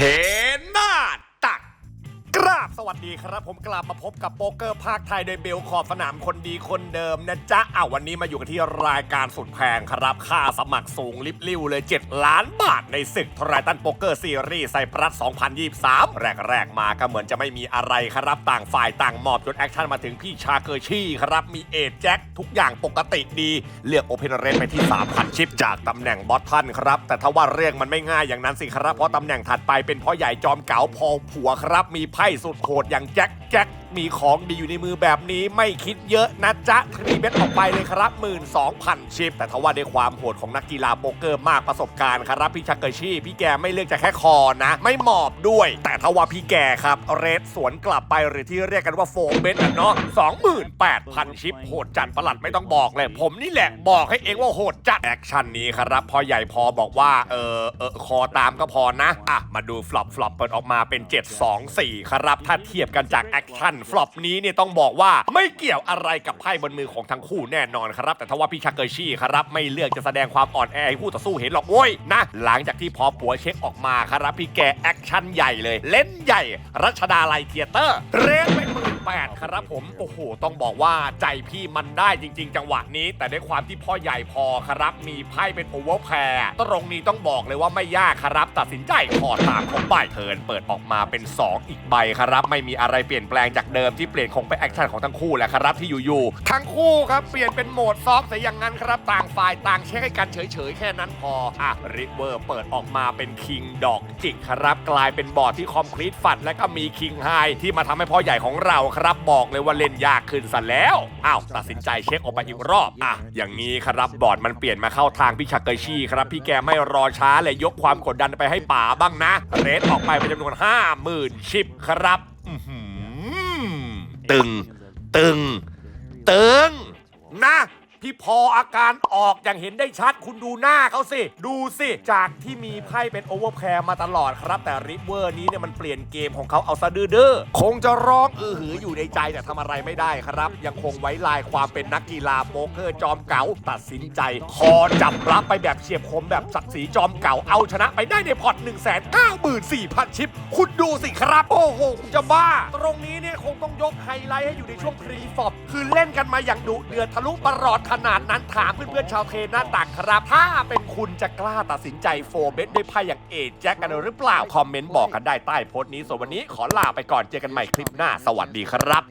Okay. วัสดีครับผมกลับมาพบกับโป๊กเกอร์ภาคไทยโดยเบลขอบสนามคนดีคนเดิมนะจ๊ะอะวันนี้มาอยู่กันที่รายการสุดแพงครับ ค่าสมัครสูงลิบลิ่วเลย 7 ล้านบาทในศึกทรายตันโป๊กเกอร์ซีรีส์ไซปรัส 2023 แรก ๆ มาก็เหมือนจะไม่มีอะไรครับ ต่างฝ่ายต่างมอบจนแอคชั่นมาถึงพี่ชาเกอร์ชี่ครับมีเอจแจ็คทุกอย่างปกติดีเลือกโอเพนเรนไปที่3,000ชิปจากตำแหน่งบอสทันครับแต่ถ้าว่าเรื่องมันไม่ง่ายอย่างนั้นสิครับเพราะตำแหน่งถัดไปเป็นพ่อใหญ่จอมเก๋าพอผัวครับมีไพ่สุดโหดอย่างแจ็ค แจ็คมีของดีอยู่ในมือแบบนี้ไม่คิดเยอะนะจ๊ะทรีเบ็ออกไปเลยครับ 12,000 ชิป แต่ถ้าว่าด้วยความโหดของนักกีฬาโป๊กเกอร์มากประสบการณ์ครับ พี่ชักเกอร์ชี่ พี่แกไม่เลือกจะแค่คอนะ ไม่หมอบด้วย แต่ถ้าว่าพี่แกครับ เรดสวนกลับไปหรือที่เรียกกันว่าโฟเบนะเนาะ28,000 ชิป โหดจัดประหลัดไม่ต้องบอกเลย ผมนี่แหละบอกให้เองว่าโหดจัดแอคชั่นนี้ครับพอใหญ่พอบอกว่าเออเออคอตามก็พอนะอะมาดูฟลอปฟลอปเปิดออกมาเป็น 724 ครับถ้าเทียบกันจากแอคชั่นฟลอปนี้เนี่ยต้องบอกว่าไม่เกี่ยวอะไรกับไพ่บนมือของทั้งคู่แน่นอนครับ แต่ถ้าว่าพี่ชักเกอร์ชี่ครับไม่เลือกจะแสดงความอ่อนแอให้คู่ต่อสู้เห็นหรอกโว้ยนะ หลังจากที่พอปัวเช็คออกมาครับพี่แกแอคชั่นใหญ่เลย เล่นใหญ่ รัชดาลัยเทียเตอร์เรนไป หมื่นแปดครับผม โอ้โห ต้องบอกว่าใจพี่มันได้จริง ๆ จังหวะนี้ แต่ด้วยความที่พ่อใหญ่พอครับ มีไพ่เป็นโอเวอร์แพร์ตรงนี้ต้องบอกเลยว่าไม่ยากครับ ตัดสินใจขอตามของไปเทิร์นเปิดออกมาเป็น 2 อีกใบครับ ไม่มีอะไรเปลี่ยนแปลงจากเดิมที่เปลี่ยนคงเป็นแอคชั่นของทั้งคู่แหละครับที่อยู่ๆทั้งคู่ครับเปลี่ยนเป็นโหมดซอฟต์แต่อย่างนั้นครับต่างฝ่ายต่างเช็คให้กันเฉยๆแค่นั้นพออะริเวอร์เปิดออกมาเป็นคิงดอกจิกครับกลายเป็นบอร์ดที่คอมพลีทฟัดและก็มีคิงไฮที่มาทำให้พ่อใหญ่ของเราครับรับบอกเลยว่าเล่นยากขึ้นซะแล้วอ้าวตัดสินใจเช็คออกไปอีกรอบอะอย่างนี้ครับบอร์ดมันเปลี่ยนมาเข้าทางพี่ชักเกอร์ชี่ครับพี่แกไม่รอช้าเลยยกความกดดันไปให้ป๋าบ้างนะ เรทออกไปเป็นจำนวน 50,000 ชิปครับอื้อหือตึง ตึง ตึง นะ พี่พออาการออกอย่างเห็นได้ชัด คุณดูหน้าเขาสิ ดูสิ จากที่มีไพ่เป็นโอเวอร์แพร์มาตลอดครับ แต่ริเวอร์นี้เนี่ยมันเปลี่ยนเกมของเขาเอาซะดื้อด้อคงจะร้องอือหืออยู่ในใจแต่ทำอะไรไม่ได้ครับ ยังคงไว้ลายความเป็นนักกีฬาโป๊กเกอร์จอมเก๋าตัดสินใจ คอจับรับไปแบบเฉียบคมแบบศักดิ์ศรีจอมเก่าเอาชนะไปได้ในพอร์ต1 9 4 0 0 0 ชิป คุณดูสิครับ โอ้โหคุณจะบ้า ตรงนี้เนี่ยคงต้องยกไฮไลท์ให้อยู่ในช่วงพรีฟอบคือเล่นกันมาอย่างดุเดือดทะลุประหลอดขนาดนั้นถามเพื่อนๆชาวเทนหน้าตักครับ ถ้าเป็นคุณจะกล้าตัดสินใจโฟเบสด้วยไพ่อย่างเอจแจ็คกันหรือเปล่า คอมเมนต์บอกกันได้ใต้โพสต์นี้ส่วนวันนี้ขอลาไปก่อนเจอกันใหม่คลิปหน้าสวัสดีครับ